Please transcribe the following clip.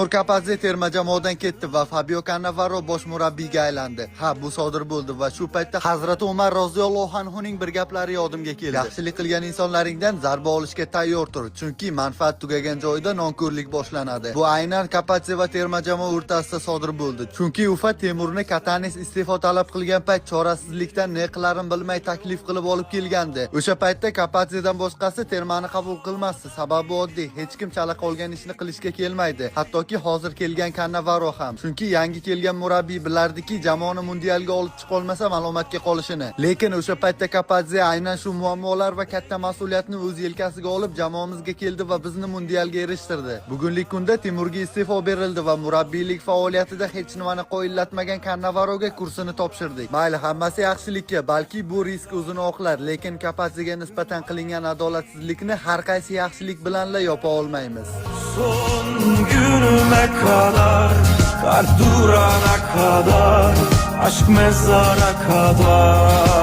Temur Kapadze terma jamoadan ketdi va Fabio Cannavaro bosh murabbiyga aylandi. Ha, bu sodir bo'ldi va shu paytda Hazrati Umar roziyallohu anhuning bir gaplari yodimga keldi. Yaxshilik qilgan insonlaringdan zarba olishga tayyor tur, chunki manfaat tugagan joyda nonko'rlik boshlanadi. Bu aynan Kapadze va terma jamoa o'rtasida sodir bo'ldi. Chunki Ufa Temurni Katanes iste'fo talab qilgan payt chorasizlikdan ne qilarini bilmay taklif qilib olib kelgandi. O'sha paytda Kapadzedan boshqasi termani qabul qilmasdi. Sababi oddiy, hech kim chala qolgan ishni qilishga kelmaydi. Hattoki hozir kelgan kannavaro ham. Chunki yangi kelgan murabbiy bilardiki, jamoani mundialga olib chiqolmasa malomatga ma'lumotga qolishini. Lekin o'sha paytda Kapadze aynan shu muammolar va katta mas'uliyatni o'z yelkasiga olib jamoamizga keldi va bizni mundialga erishtirdi. Bugungi kunda temurga iste'fo berildi va murabbiylik faoliyatida hech nimani qo'llatmagan kannavaroga kursini topshirdik. Mayli, hammasi yaxshilikka, balki bu risk o'zini oqlar, lekin Kapadzega nisbatan qilingan adolatsizlikni har qaysi yaxshilik bilanla yopa olmaymiz. Kadar Kalp durana kadar Aşk mezara kadar